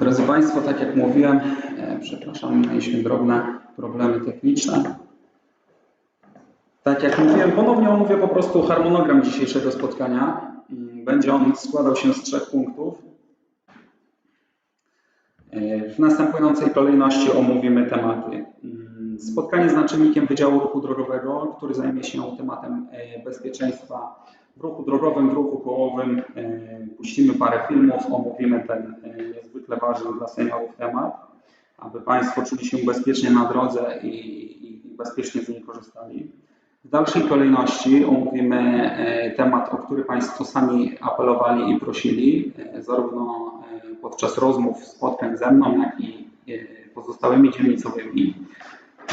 Drodzy Państwo, tak jak mówiłem, e, przepraszam, mieliśmy drobne problemy techniczne. Tak jak mówiłem, ponownie omówię po prostu harmonogram dzisiejszego spotkania. Będzie on składał się z trzech punktów. E, W następującej kolejności omówimy tematy. Mm, Spotkanie z naczelnikiem Wydziału Ruchu Drogowego, który zajmie się tematem e, bezpieczeństwa w ruchu drogowym, w ruchu kołowym. E, Puścimy parę filmów, omówimy ten e, niezwykle ważny dla seniorów temat, aby Państwo czuli się bezpiecznie na drodze i, i, bezpiecznie z niej korzystali. W dalszej kolejności omówimy e, temat, o który Państwo sami apelowali i prosili, zarówno podczas rozmów, spotkań ze mną, jak i pozostałymi dzielnicowymi.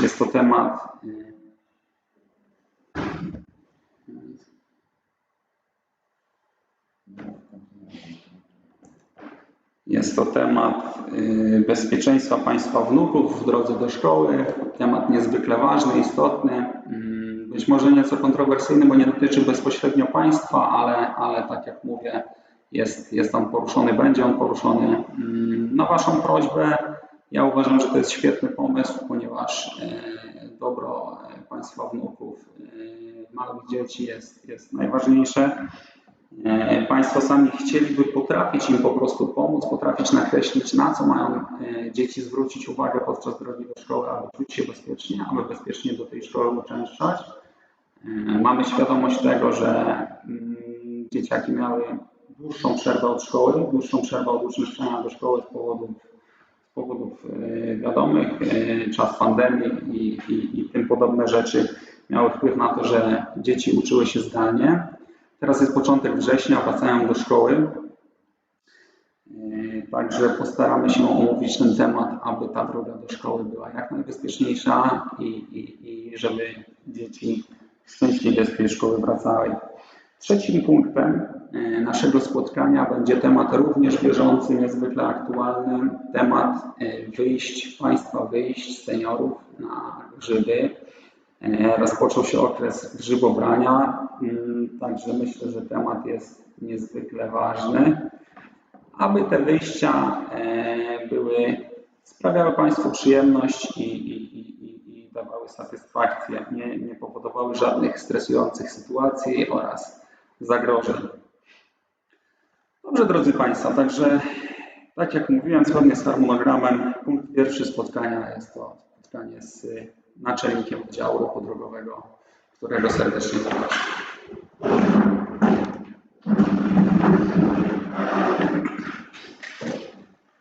Jest to temat. Jest to temat y, bezpieczeństwa państwa wnuków w drodze do szkoły. Temat niezwykle ważny, istotny. Mm, Być może nieco kontrowersyjny, bo nie dotyczy bezpośrednio państwa, ale, ale tak jak mówię, jest, jest on poruszony, będzie on poruszony mm, na Waszą prośbę. Ja uważam, że to jest świetny pomysł, ponieważ e, dobro e, państwa wnuków, małych dzieci jest, jest najważniejsze. E, Państwo sami chcieliby potrafić im po prostu pomóc, potrafić nakreślić, na co mają e, dzieci zwrócić uwagę podczas drogi do szkoły, aby czuć się bezpiecznie, aby bezpiecznie do tej szkoły uczęszczać. E, Mamy świadomość tego, że mm, dzieciaki miały dłuższą przerwę od szkoły, dłuższą przerwę od uczęszczania do szkoły z powodów, z powodów wiadomych, czas pandemii i, i, i tym podobne rzeczy miały wpływ na to, że dzieci uczyły się zdalnie. Teraz jest początek września, wracają do szkoły. Yy, Także postaramy się omówić ten temat, aby ta droga do szkoły była jak najbezpieczniejsza i, i, i żeby dzieci szczęśliwie z tej szkoły wracały. Trzecim punktem yy, naszego spotkania będzie temat również bieżący, niezwykle aktualny, temat yy, wyjść, państwa wyjść, seniorów na grzyby. E, Rozpoczął się okres grzybobrania, mm, także myślę, że temat jest niezwykle ważny, aby te wyjścia e, były, sprawiały Państwu przyjemność i, i, i, i- dawały satysfakcję, nie, nie powodowały żadnych stresujących sytuacji oraz zagrożeń. Dobrze, drodzy Państwo, także tak jak mówiłem, zgodnie z harmonogramem, punkt pierwszy spotkania jest to spotkanie z naczelnikiem Wydziału Ruchu Drogowego, którego serdecznie zapraszam.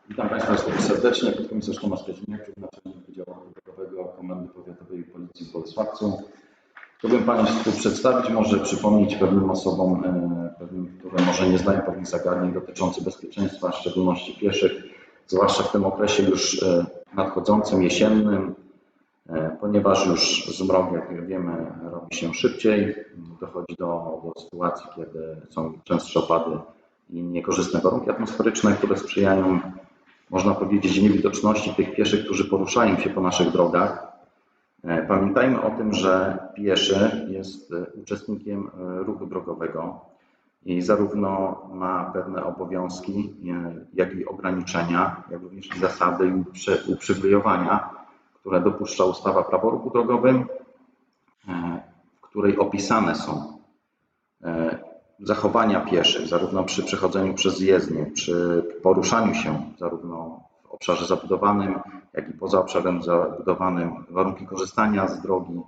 Witam Państwa serdecznie. Podkomisarz Tomasz Kazimierczuk, naczelnik Wydziału Drogowego Komendy Powiatowej Policji w Bolesławcu. Chciałbym Państwu przedstawić, może przypomnieć pewnym osobom, e, pewnym, które może nie znają pewnych zagadnień dotyczących bezpieczeństwa, w szczególności pieszych, zwłaszcza w tym okresie już e, nadchodzącym, jesiennym, ponieważ już zmrok, jak wiemy, robi się szybciej. Dochodzi do, do sytuacji, kiedy są częstsze opady i niekorzystne warunki atmosferyczne, które sprzyjają, można powiedzieć, niewidoczności tych pieszych, którzy poruszają się po naszych drogach. E, Pamiętajmy o tym, że pieszy jest e, uczestnikiem e, ruchu drogowego i zarówno ma pewne obowiązki, e, jak i ograniczenia, jak również zasady uprzywilejowania, które dopuszcza ustawa Prawo ruchu drogowym, e, w której opisane są e, zachowania pieszych, zarówno przy przechodzeniu przez jezdnię, przy poruszaniu się zarówno w obszarze zabudowanym, jak i poza obszarem zabudowanym, warunki korzystania z drogi,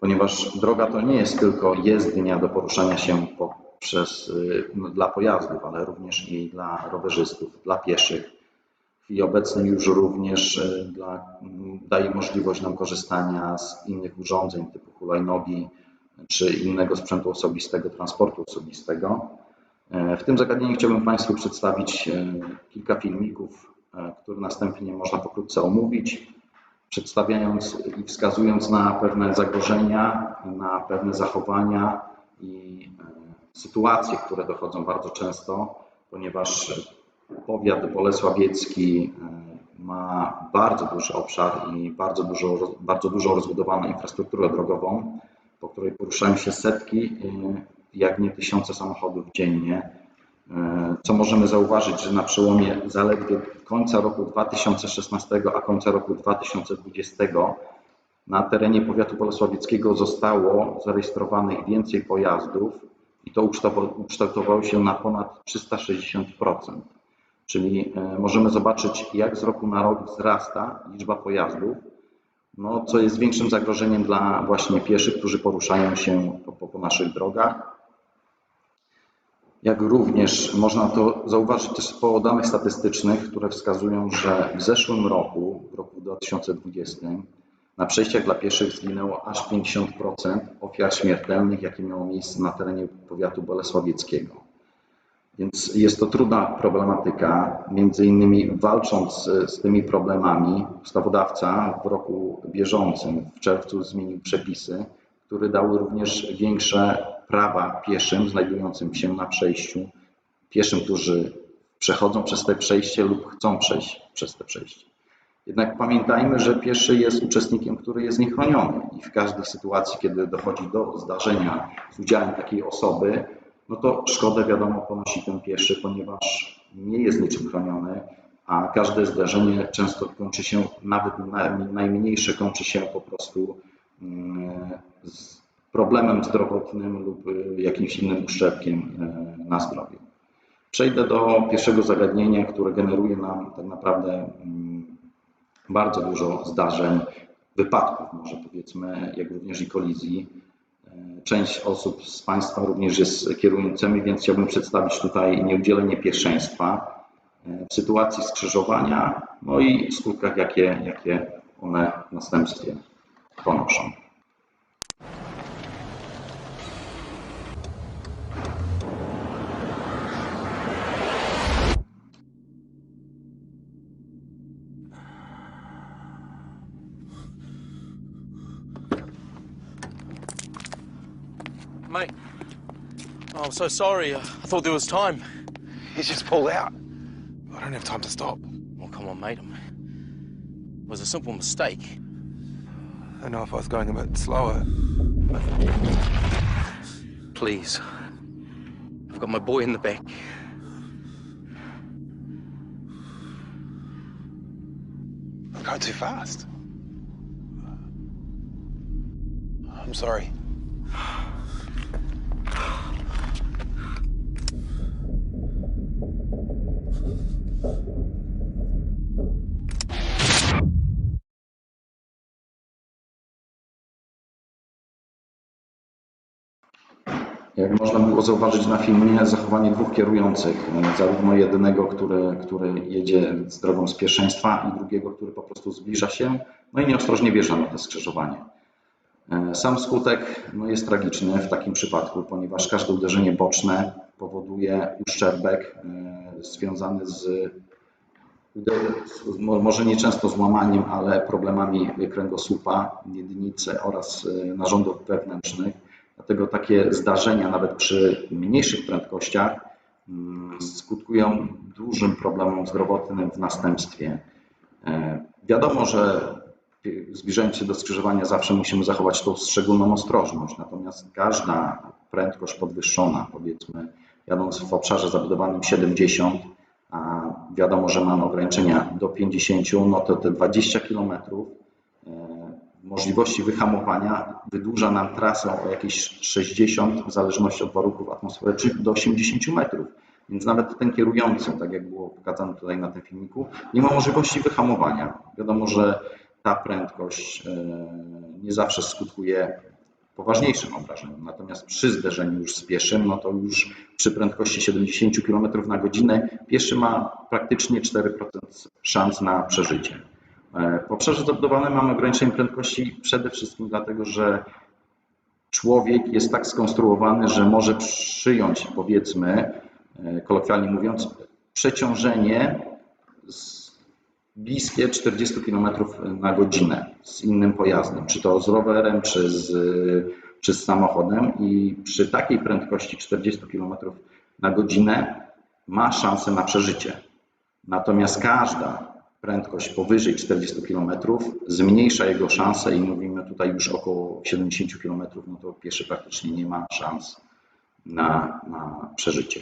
ponieważ droga to nie jest tylko jezdnia do poruszania się po, przez, y, no, dla pojazdów, ale również i dla rowerzystów, dla pieszych. Chwili obecnej już również y, dla, m, daje możliwość nam korzystania z innych urządzeń typu hulajnogi, czy innego sprzętu osobistego, transportu osobistego. E, W tym zagadnieniu chciałbym Państwu przedstawić e, kilka filmików, e, które następnie można pokrótce omówić, przedstawiając i wskazując na pewne zagrożenia, na pewne zachowania i e, sytuacje, które dochodzą bardzo często, ponieważ powiat bolesławiecki e, ma bardzo duży obszar i bardzo dużo, bardzo dużo rozbudowaną infrastrukturę drogową, po której poruszają się setki, y, jak nie tysiące samochodów dziennie. E, Co możemy zauważyć, że na przełomie zaledwie końca roku 2016 a końca roku 2020 na terenie powiatu bolesławieckiego zostało zarejestrowanych więcej pojazdów i to ukształtowa- ukształtowało się na ponad 360%. Czyli e, możemy zobaczyć, jak z roku na rok wzrasta liczba pojazdów, no, co jest większym zagrożeniem dla właśnie pieszych, którzy poruszają się po, po, naszych drogach. Jak również można to zauważyć też po danych statystycznych, które wskazują, że w zeszłym roku, w roku 2020, na przejściach dla pieszych zginęło aż 50% ofiar śmiertelnych, jakie miało miejsce na terenie powiatu bolesławieckiego. Więc jest to trudna problematyka. Między innymi walcząc z, tymi problemami, ustawodawca w roku bieżącym, w czerwcu, zmienił przepisy, które dały również większe prawa pieszym znajdującym się na przejściu, pieszym, którzy przechodzą przez te przejście lub chcą przejść przez te przejście. Jednak pamiętajmy, że pieszy jest uczestnikiem, który jest niechroniony i w każdej sytuacji, kiedy dochodzi do zdarzenia z udziałem takiej osoby, no to szkodę wiadomo ponosi ten pieszy, ponieważ nie jest niczym chroniony, a każde zdarzenie często kończy się, nawet na- najmniejsze kończy się po prostu mm, z problemem zdrowotnym lub y, jakimś innym uszczerbkiem y, na zdrowiu. Przejdę do pierwszego zagadnienia, które generuje nam tak naprawdę mm, bardzo dużo zdarzeń, wypadków może powiedzmy, jak również i kolizji. Część osób z Państwa również jest kierującymi, więc chciałbym przedstawić tutaj nieudzielenie pierwszeństwa e, w sytuacji skrzyżowania, no i skutkach, jakie, jakie one w następstwie ponoszą. I'm so sorry. Uh, I thought there was time. He's just pulled out. I don't have time to stop. Well, come on, mate. I'm- It was a simple mistake. I know if I was going a bit slower. Please. I've got my boy in the back. I'm going too fast. I'm sorry. Jak można było zauważyć na filmie, zachowanie dwóch kierujących, e, zarówno jednego, który, który jedzie z drogą z pierwszeństwa i drugiego, który po prostu zbliża się, no i nieostrożnie wjeżdża na to skrzyżowanie. E, Sam skutek no, jest tragiczny w takim przypadku, ponieważ każde uderzenie boczne powoduje uszczerbek e, związany z, może nie często złamaniem, ale problemami kręgosłupa, miednicy oraz narządów wewnętrznych. Dlatego takie zdarzenia, nawet przy mniejszych prędkościach, mm, skutkują dużym problemem zdrowotnym w następstwie. E, Wiadomo, że zbliżając się do skrzyżowania zawsze musimy zachować tą szczególną ostrożność, natomiast każda prędkość podwyższona, powiedzmy jadąc w obszarze zabudowanym 70, a wiadomo, że mamy ograniczenia do 50, no to te 20 km możliwości wyhamowania wydłuża nam trasę o jakieś 60, w zależności od warunków atmosferycznych, do 80 metrów. Więc nawet ten kierujący, tak jak było pokazane tutaj na tym filmiku, nie ma możliwości wyhamowania. Wiadomo, że ta prędkość e, nie zawsze skutkuje poważniejszym obrażeniem. Natomiast przy zderzeniu już z pieszym, no to już przy prędkości 70 km na godzinę pieszy ma praktycznie 4% szans na przeżycie. E, W obszarze zabudowanym mamy ograniczenie prędkości przede wszystkim dlatego, że człowiek jest tak skonstruowany, że może przyjąć, powiedzmy, e, kolokwialnie mówiąc, przeciążenie bliskie 40 km na godzinę z innym pojazdem, czy to z rowerem, czy z, czy z samochodem i przy takiej prędkości 40 km na godzinę ma szansę na przeżycie. Natomiast każda prędkość powyżej 40 km zmniejsza jego szanse i mówimy tutaj już około 70 km, no to pieszy praktycznie nie ma szans na, na przeżycie.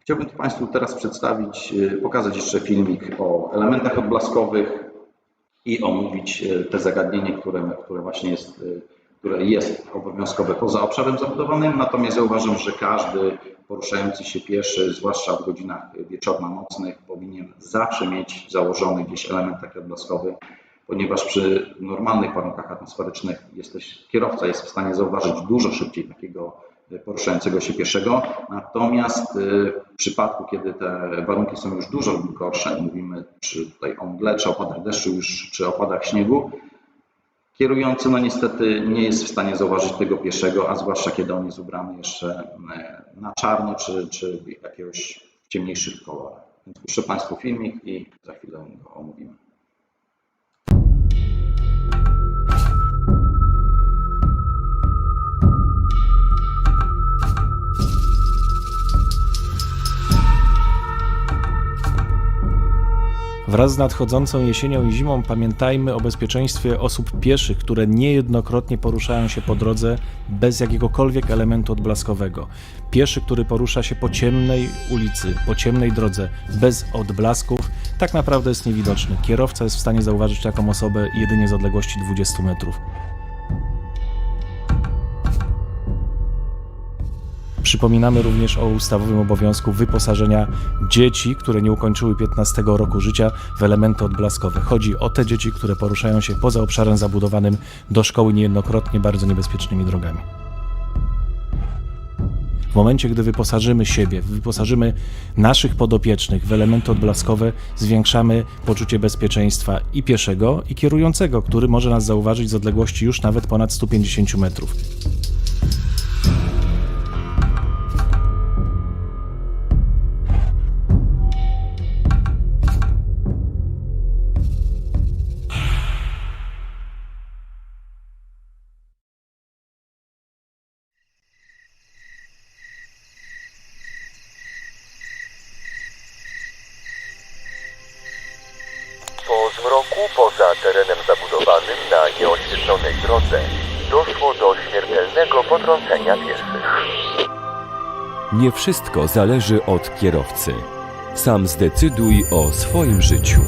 Chciałbym tu Państwu teraz przedstawić, y, pokazać jeszcze filmik o elementach odblaskowych i omówić y, te zagadnienie, które, które właśnie jest, y, które jest obowiązkowe poza obszarem zabudowanym. Natomiast ja uważam, że każdy poruszający się pieszy, zwłaszcza w godzinach wieczorno-nocnych, powinien zawsze mieć założony gdzieś element taki odblaskowy, ponieważ przy normalnych warunkach atmosferycznych jesteś, kierowca jest w stanie zauważyć dużo szybciej takiego poruszającego się pieszego. Natomiast y, w przypadku, kiedy te warunki są już dużo gorsze, mówimy czy tutaj o mgle, czy opadach deszczu, już, czy opadach śniegu, kierujący no niestety nie jest w stanie zauważyć tego pieszego, a zwłaszcza kiedy on jest ubrany jeszcze y, na czarno, czy, czy jakiegoś ciemniejszych kolorach. Więc puszczę Państwu filmik i za chwilę go omówimy. Wraz z nadchodzącą jesienią i zimą pamiętajmy o bezpieczeństwie osób pieszych, które niejednokrotnie poruszają się po drodze bez jakiegokolwiek elementu odblaskowego. Pieszy, który porusza się po ciemnej ulicy, po ciemnej drodze, bez odblasków, tak naprawdę jest niewidoczny. Kierowca jest w stanie zauważyć taką osobę jedynie z odległości 20 metrów. Przypominamy również o ustawowym obowiązku wyposażenia dzieci, które nie ukończyły 15 roku życia w elementy odblaskowe. Chodzi o te dzieci, które poruszają się poza obszarem zabudowanym do szkoły niejednokrotnie bardzo niebezpiecznymi drogami. W momencie, gdy wyposażymy siebie, wyposażymy naszych podopiecznych w elementy odblaskowe, zwiększamy poczucie bezpieczeństwa i pieszego, i kierującego, który może nas zauważyć z odległości już nawet ponad 150 metrów. Poza terenem zabudowanym na nieoświetlonej drodze doszło do śmiertelnego potrącenia pieszych. Nie wszystko zależy od kierowcy. Sam zdecyduj o swoim życiu.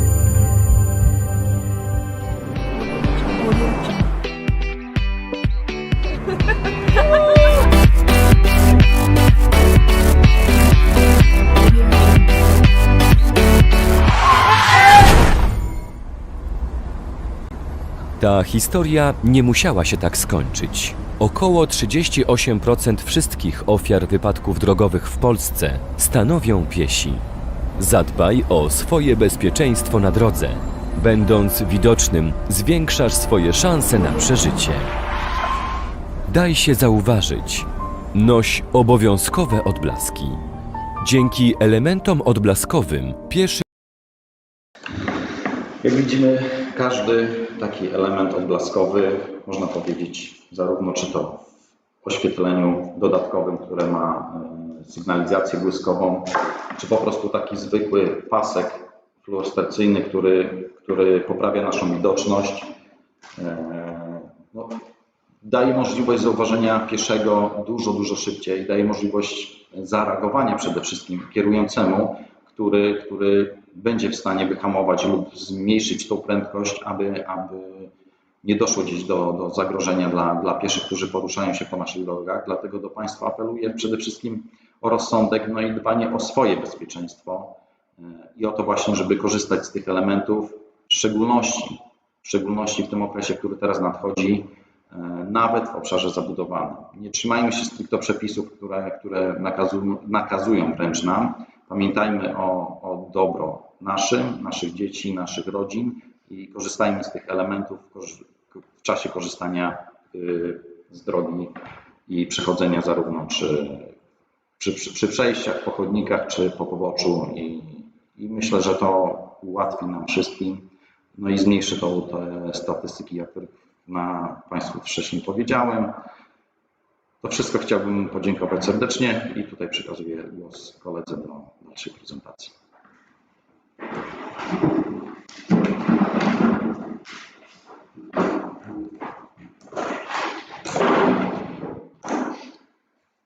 Ta historia nie musiała się tak skończyć. Około 38% wszystkich ofiar wypadków drogowych w Polsce stanowią piesi. Zadbaj o swoje bezpieczeństwo na drodze. Będąc widocznym, zwiększasz swoje szanse na przeżycie. Daj się zauważyć. Noś obowiązkowe odblaski. Dzięki elementom odblaskowym pieszy Jak widzimy, każdy taki element odblaskowy, można powiedzieć, zarówno czy to w oświetleniu dodatkowym, które ma e, sygnalizację błyskową, czy po prostu taki zwykły pasek fluorescencyjny, który, który poprawia naszą widoczność, e, no, daje możliwość zauważenia pieszego dużo, dużo szybciej, daje możliwość zareagowania przede wszystkim kierującemu, który, który będzie w stanie wyhamować lub zmniejszyć tą prędkość, aby, aby nie doszło gdzieś do, do zagrożenia dla, dla pieszych, którzy poruszają się po naszych drogach. Dlatego do Państwa apeluję przede wszystkim o rozsądek, no i dbanie o swoje bezpieczeństwo e, i o to właśnie, żeby korzystać z tych elementów, w szczególności, w szczególności w tym okresie, który teraz nadchodzi, e, nawet w obszarze zabudowanym. Nie trzymajmy się stricte przepisów, które, które nakazują, nakazują wręcz nam. Pamiętajmy o, o dobro naszym, naszych dzieci, naszych rodzin i korzystajmy z tych elementów w czasie korzystania y, z drogi i przechodzenia zarówno czy, przy, przy, przy przejściach, po chodnikach, czy po poboczu. I, i myślę, że to ułatwi nam wszystkim, no i zmniejszy to te statystyki, których na Państwu wcześniej powiedziałem. To wszystko chciałbym podziękować serdecznie i tutaj przekazuję głos koledze do dalszej prezentacji.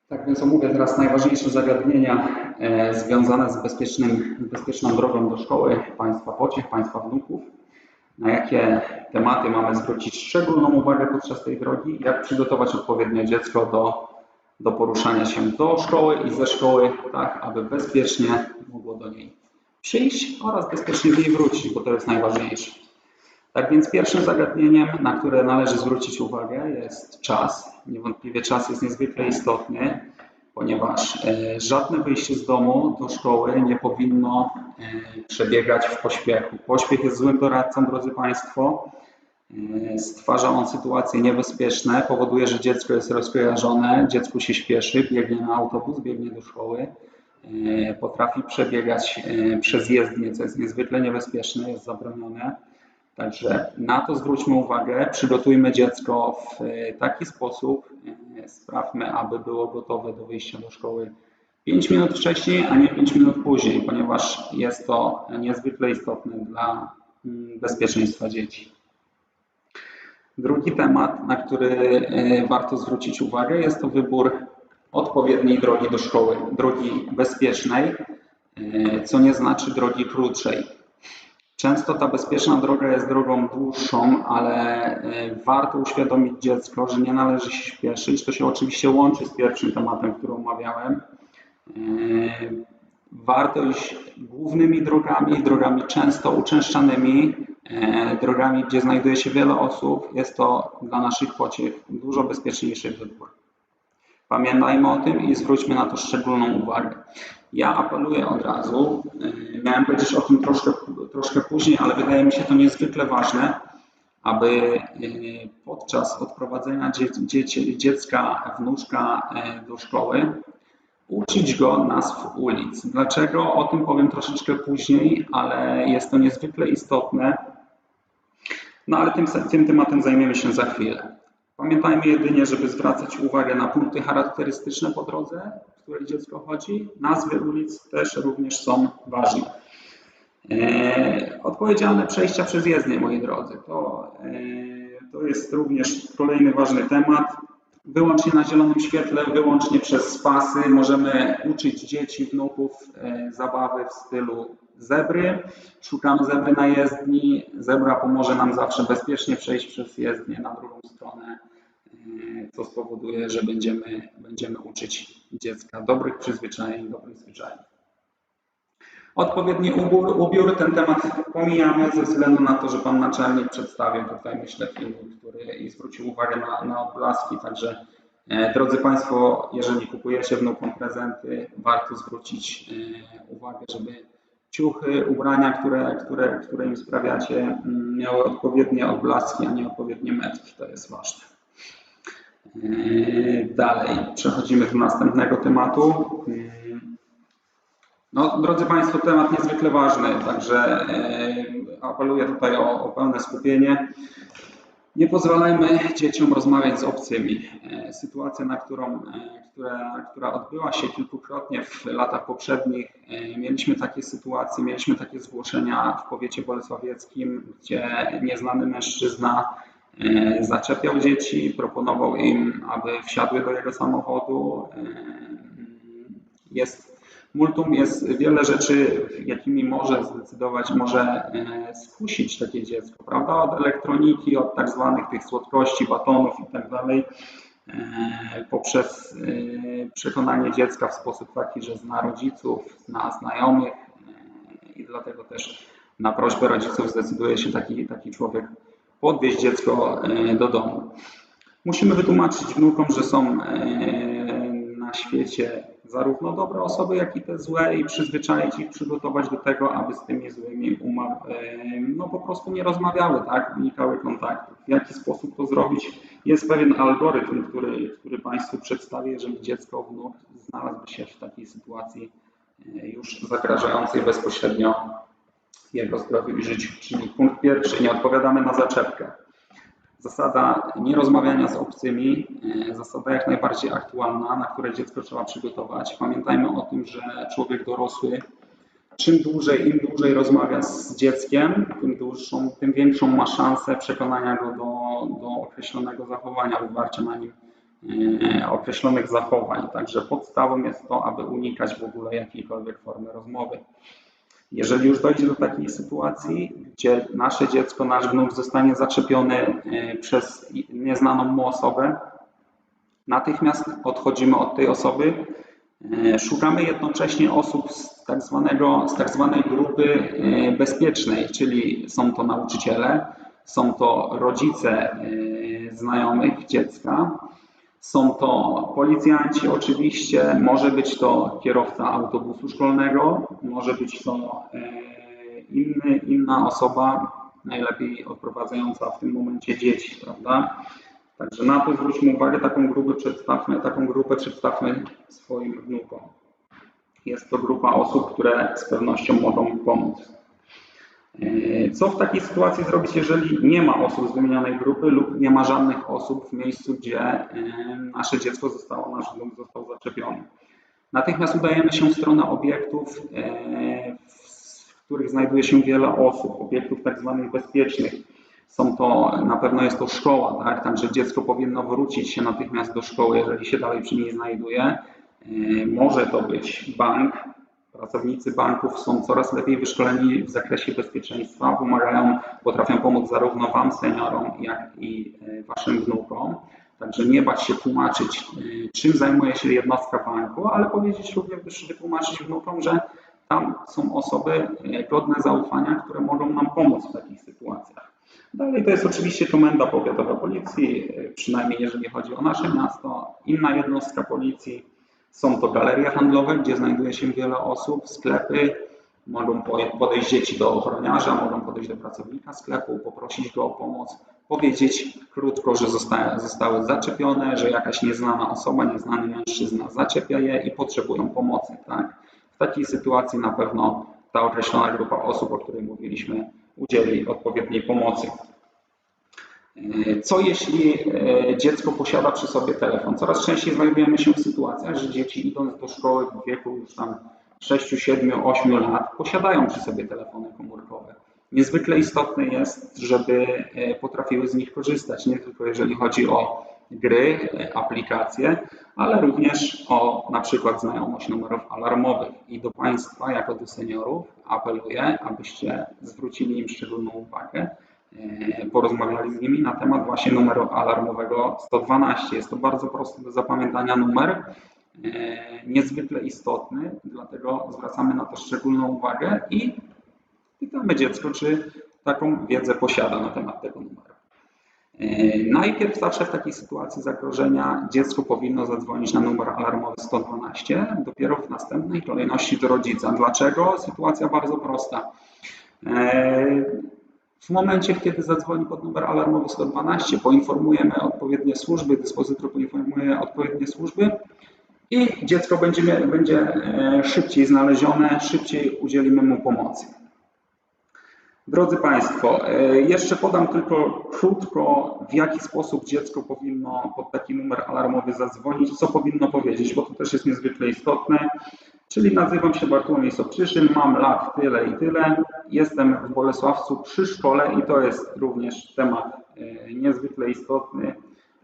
Tak więc omówię teraz najważniejsze zagadnienia e, związane z bezpiecznym, bezpieczną drogą do szkoły państwa pociech, państwa wnuków, na jakie tematy mamy zwrócić szczególną uwagę podczas tej drogi, jak przygotować odpowiednio dziecko do, do poruszania się do szkoły i ze szkoły, tak aby bezpiecznie mogło do niej przyjść oraz bezpiecznie z niej wrócić, bo to jest najważniejsze. Tak więc pierwszym zagadnieniem, na które należy zwrócić uwagę jest czas. Niewątpliwie czas jest niezwykle istotny, ponieważ e, żadne wyjście z domu do szkoły nie powinno e, przebiegać w pośpiechu. Pośpiech jest złym doradcą, drodzy Państwo. E, Stwarza on sytuacje niebezpieczne, powoduje, że dziecko jest rozkojarzone, dziecku się śpieszy, biegnie na autobus, biegnie do szkoły, e, potrafi przebiegać e, przez jezdnię, co jest niezwykle niebezpieczne, jest zabronione. Także na to zwróćmy uwagę, przygotujmy dziecko w taki sposób, sprawmy, aby było gotowe do wyjścia do szkoły 5 minut wcześniej, a nie 5 minut później, ponieważ jest to niezwykle istotne dla mm, bezpieczeństwa dzieci. Drugi temat, na który e, warto zwrócić uwagę, jest to wybór odpowiedniej drogi do szkoły, drogi bezpiecznej, e, co nie znaczy drogi krótszej. Często ta bezpieczna droga jest drogą dłuższą, ale e, warto uświadomić dziecko, że nie należy się śpieszyć. To się oczywiście łączy z pierwszym tematem, który omawiałem. Warto iść głównymi drogami, drogami często uczęszczanymi, drogami, gdzie znajduje się wiele osób. Jest to dla naszych pociech dużo bezpieczniejszy wybór. Pamiętajmy o tym i zwróćmy na to szczególną uwagę. Ja apeluję od razu, yy, miałem powiedzieć o tym troszkę, troszkę później, ale wydaje mi się to niezwykle ważne, aby yy, podczas odprowadzenia dziecka, wnuczka do szkoły uczyć go nazw ulic. Dlaczego? O tym powiem troszeczkę później, ale jest to niezwykle istotne. No ale tym, tym tematem zajmiemy się za chwilę. Pamiętajmy jedynie, żeby zwracać uwagę na punkty charakterystyczne po drodze, w której dziecko chodzi. Nazwy ulic też również są ważne. E, Odpowiedzialne przejścia przez jezdnię, moi drodzy, to, e, to jest również kolejny ważny temat. Wyłącznie na zielonym świetle, wyłącznie przez pasy możemy uczyć dzieci, wnuków e, zabawy w stylu zebry. Szukamy zebry na jezdni. Zebra pomoże nam zawsze bezpiecznie przejść przez jezdnię na drugą stronę, e, co spowoduje, że będziemy, będziemy uczyć dziecka dobrych przyzwyczajeń, dobrych zwyczajów. Odpowiedni ubiór, ubiór, ten temat pomijamy ze względu na to, że Pan Naczelnik przedstawił tutaj, myślę, film, który i zwrócił uwagę na, na odblaski, także e, drodzy Państwo, jeżeli kupujecie wnukom prezenty, warto zwrócić e, uwagę, żeby ciuchy, ubrania, które, które, które im sprawiacie, mm, miały odpowiednie odblaski, a nie odpowiednie metki, to jest ważne. E, Dalej, przechodzimy do następnego tematu. Mm, no, drodzy Państwo, temat niezwykle ważny, także e, apeluję tutaj o, o pełne skupienie. Nie pozwalajmy dzieciom rozmawiać z obcymi. E, Sytuacja, na którą, e, która, która odbyła się kilkukrotnie w latach poprzednich, e, mieliśmy takie sytuacje, mieliśmy takie zgłoszenia w powiecie bolesławieckim, gdzie nieznany mężczyzna zaczepiał dzieci, proponował im, aby wsiadły do jego samochodu. Jest Multum jest wiele rzeczy, jakimi może zdecydować, może e, skusić takie dziecko, prawda? Od elektroniki, od tak zwanych tych słodkości, batonów i tak dalej, e, poprzez e, przekonanie dziecka w sposób taki, że zna rodziców, zna znajomych i dlatego też na prośbę rodziców zdecyduje się taki, taki człowiek podwieźć dziecko do domu. Musimy wytłumaczyć wnukom, że są na świecie zarówno dobre osoby, jak i te złe i przyzwyczaić ich, przygotować do tego, aby z tymi złymi uma, no po prostu nie rozmawiały, tak, unikały kontaktu. W jaki sposób to zrobić? Jest pewien algorytm, który, który Państwu przedstawię, jeżeli dziecko, wnuk znalazłby się w takiej sytuacji e, już zagrażającej bezpośrednio jego zdrowiu i życiu. Czyli punkt pierwszy, nie odpowiadamy na zaczepkę. Zasada nierozmawiania z obcymi, e, zasada jak najbardziej aktualna, na które dziecko trzeba przygotować. Pamiętajmy o tym, że człowiek dorosły, czym dłużej, im dłużej rozmawia z dzieckiem, tym, dłuższą, tym większą ma szansę przekonania go do, do określonego zachowania, wywarcia na nim e, określonych zachowań. Także podstawą jest to, aby unikać w ogóle jakiejkolwiek formy rozmowy. Jeżeli już dojdzie do takiej sytuacji, gdzie nasze dziecko, nasz wnuk zostanie zaczepiony e, przez nieznaną mu osobę, natychmiast odchodzimy od tej osoby. E, Szukamy jednocześnie osób z tak, zwanego, z tak zwanej grupy e, bezpiecznej, czyli są to nauczyciele, są to rodzice znajomych dziecka, są to policjanci oczywiście, może być to kierowca autobusu szkolnego, może być to e, inny, inna osoba, najlepiej odprowadzająca w tym momencie dzieci, prawda? Także na to zwróćmy uwagę, taką grupę przedstawmy, taką grupę przedstawmy swoim wnukom. Jest to grupa osób, które z pewnością mogą pomóc. E, Co w takiej sytuacji zrobić, jeżeli nie ma osób z wymienionej grupy lub nie ma żadnych osób w miejscu, gdzie e, nasze dziecko zostało, nasz wnuk został zaczepiony? Natychmiast udajemy się w stronę obiektów, e, w których znajduje się wiele osób, obiektów tak zwanych bezpiecznych. Są to, na pewno jest to szkoła, tak? Także dziecko powinno wrócić się natychmiast do szkoły, jeżeli się dalej przy niej znajduje. Może to być bank. Pracownicy banków są coraz lepiej wyszkoleni w zakresie bezpieczeństwa, pomagają, potrafią pomóc zarówno Wam, seniorom, jak i e, Waszym wnukom. Także nie bać się tłumaczyć, e, czym zajmuje się jednostka banku, ale powiedzieć również, wytłumaczyć wnukom, że tam są osoby e, godne zaufania, które mogą nam pomóc w takich sytuacjach. Dalej to jest oczywiście Komenda Powiatowa Policji, przynajmniej jeżeli chodzi o nasze miasto. Inna jednostka policji są to galerie handlowe, gdzie znajduje się wiele osób, sklepy. Mogą po- podejść dzieci do ochroniarza, mogą podejść do pracownika sklepu, poprosić go o pomoc, powiedzieć krótko, że zostały, zostały zaczepione, że jakaś nieznana osoba, nieznany mężczyzna zaczepia je i potrzebują pomocy. Tak? W takiej sytuacji na pewno ta określona grupa osób, o której mówiliśmy, udzieli odpowiedniej pomocy. Co jeśli e, dziecko posiada przy sobie telefon? Coraz częściej znajdujemy się w sytuacjach, że dzieci idąc do szkoły w wieku już tam 6, 7, 8 lat posiadają przy sobie telefony komórkowe. Niezwykle istotne jest, żeby e, potrafiły z nich korzystać, nie tylko jeżeli chodzi o gry, e, aplikacje, ale również o na przykład znajomość numerów alarmowych. I do Państwa, jako do seniorów, apeluję, abyście zwrócili im szczególną uwagę, porozmawiali z nimi na temat właśnie numeru alarmowego 112. Jest to bardzo prosty do zapamiętania numer, e, niezwykle istotny, dlatego zwracamy na to szczególną uwagę i pytamy dziecko, czy taką wiedzę posiada na temat tego numeru. E, Najpierw zawsze w takiej sytuacji zagrożenia dziecko powinno zadzwonić na numer alarmowy 112, dopiero w następnej kolejności do rodzica. Dlaczego? Sytuacja bardzo prosta. W momencie, kiedy zadzwoni pod numer alarmowy 112, poinformujemy odpowiednie służby, dyspozytor poinformuje odpowiednie służby i dziecko będzie, będzie e, szybciej znalezione, szybciej udzielimy mu pomocy. Drodzy Państwo, e, jeszcze podam tylko krótko, w jaki sposób dziecko powinno pod taki numer alarmowy zadzwonić, co powinno powiedzieć, bo to też jest niezwykle istotne. Czyli nazywam się Bartłomiej Sobczyszyn, mam lat tyle i tyle, jestem w Bolesławcu przy szkole i to jest również temat e, niezwykle istotny.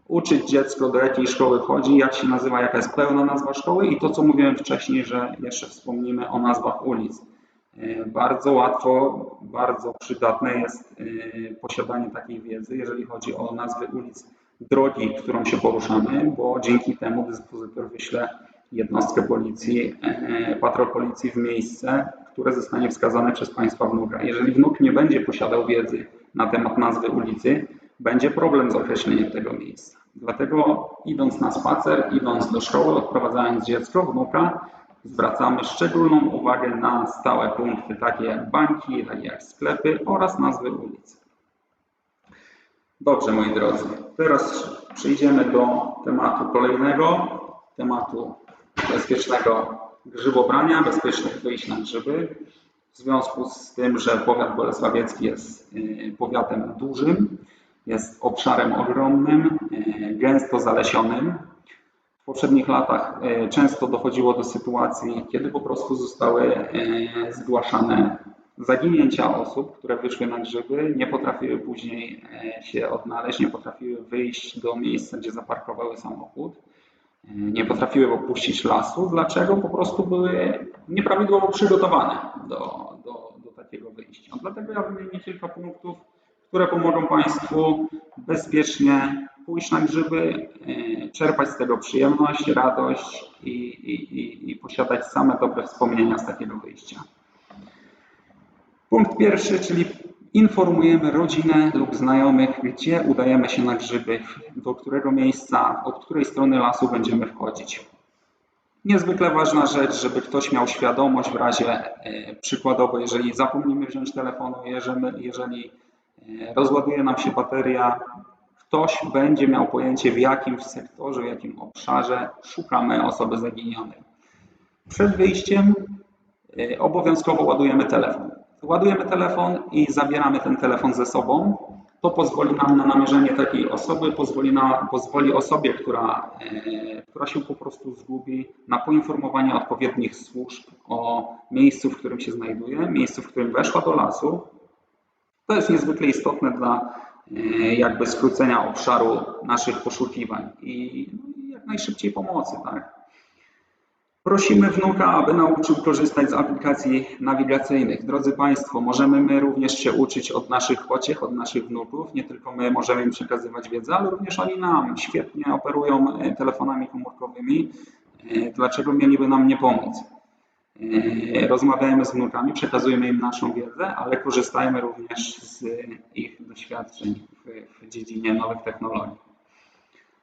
Uczyć dziecko, do jakiej szkoły chodzi, jak się nazywa, jaka jest pełna nazwa szkoły i to, co mówiłem wcześniej, że jeszcze wspomnimy o nazwach ulic. E, Bardzo łatwo, bardzo przydatne jest e, posiadanie takiej wiedzy, jeżeli chodzi o nazwy ulic drogi, którą się poruszamy, bo dzięki temu dyspozytor wyśle jednostkę policji, e, patrol policji w miejsce, które zostanie wskazane przez Państwa wnuka. Jeżeli wnuk nie będzie posiadał wiedzy na temat nazwy ulicy, będzie problem z określeniem tego miejsca. Dlatego idąc na spacer, idąc do szkoły, odprowadzając dziecko, wnuka, zwracamy szczególną uwagę na stałe punkty, takie jak banki, takie jak sklepy oraz nazwy ulic. Dobrze, moi drodzy, teraz przejdziemy do tematu kolejnego, tematu bezpiecznego grzybobrania, bezpiecznych wyjść na grzyby. W związku z tym, że powiat bolesławiecki jest y, powiatem dużym, jest obszarem ogromnym, y, gęsto zalesionym, w poprzednich latach e, często dochodziło do sytuacji, kiedy po prostu zostały e, zgłaszane zaginięcia osób, które wyszły na grzyby, nie potrafiły później e, się odnaleźć, nie potrafiły wyjść do miejsca, gdzie zaparkowały samochód, e, nie potrafiły opuścić lasu. Dlaczego? Po prostu były nieprawidłowo przygotowane do, do, do takiego wyjścia. Dlatego ja wymienię kilka punktów, które pomogą Państwu bezpiecznie pójść na grzyby, e, czerpać z tego przyjemność, radość i, i, i, i posiadać same dobre wspomnienia z takiego wyjścia. Punkt pierwszy, czyli informujemy rodzinę lub znajomych, gdzie udajemy się na grzyby, do którego miejsca, od której strony lasu będziemy wchodzić. Niezwykle ważna rzecz, żeby ktoś miał świadomość w razie e, przykładowo, jeżeli zapomnimy wziąć telefonu, jeżeli, jeżeli e, rozładuje nam się bateria, ktoś będzie miał pojęcie w jakim sektorze, w jakim obszarze szukamy osoby zaginionej. Przed wyjściem e, obowiązkowo ładujemy telefon. Ładujemy telefon i zabieramy ten telefon ze sobą. To pozwoli nam na namierzenie takiej osoby, pozwoli, na, pozwoli osobie, która, e, która się po prostu zgubi, na poinformowanie odpowiednich służb o miejscu, w którym się znajduje, miejscu, w którym weszła do lasu. To jest niezwykle istotne dla e, jakby skrócenia obszaru naszych poszukiwań i no, jak najszybciej pomocy. Tak? Prosimy wnuka, aby nauczył korzystać z aplikacji nawigacyjnych. Drodzy Państwo, możemy my również się uczyć od naszych pociech, od naszych wnuków. Nie tylko my możemy im przekazywać wiedzę, ale również oni nam świetnie operują e, telefonami komórkowymi. E, Dlaczego mieliby nam nie pomóc? E, Rozmawiajmy z wnukami, przekazujemy im naszą wiedzę, ale korzystajmy również z ich doświadczeń w, dziedzinie nowych technologii.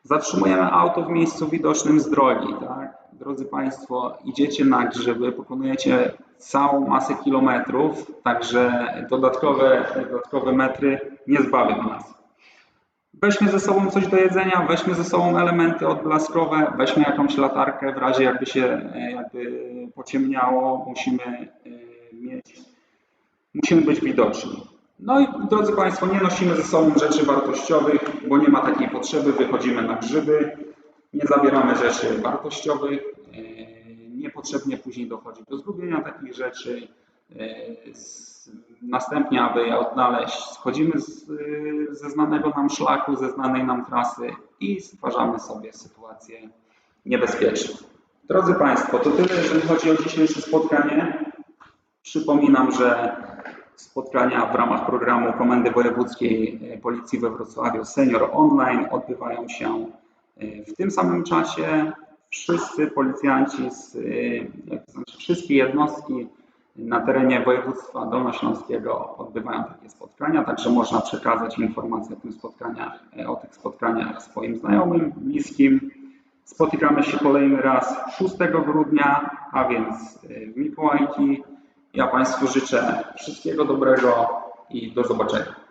Zatrzymujemy auto w miejscu widocznym z drogi. Tak? Drodzy Państwo, idziecie na grzyby, pokonujecie całą masę kilometrów, także dodatkowe, dodatkowe metry nie zbawią nas. Weźmy ze sobą coś do jedzenia, weźmy ze sobą elementy odblaskowe, weźmy jakąś latarkę, w razie jakby się jakby pociemniało, musimy e, mieć, musimy być widoczni. No i drodzy Państwo, nie nosimy ze sobą rzeczy wartościowych, bo nie ma takiej potrzeby, wychodzimy na grzyby, nie zabieramy rzeczy wartościowych, e, niepotrzebnie później dochodzi do zgubienia takich rzeczy. E, Następnie, aby je odnaleźć, schodzimy z, e, ze znanego nam szlaku, ze znanej nam trasy i stwarzamy sobie sytuację niebezpieczną. Drodzy Państwo, to tyle, jeżeli chodzi o dzisiejsze spotkanie. Przypominam, że spotkania w ramach programu Komendy Wojewódzkiej Policji we Wrocławiu Senior Online odbywają się w tym samym czasie. Wszyscy policjanci, z, e, to znaczy wszystkie jednostki na terenie województwa dolnośląskiego odbywają takie spotkania, także można przekazać informacje o, tym spotkaniach, o tych spotkaniach swoim znajomym, bliskim. Spotykamy się kolejny raz 6 grudnia, a więc w Mikołajki. Ja Państwu życzę wszystkiego dobrego i do zobaczenia.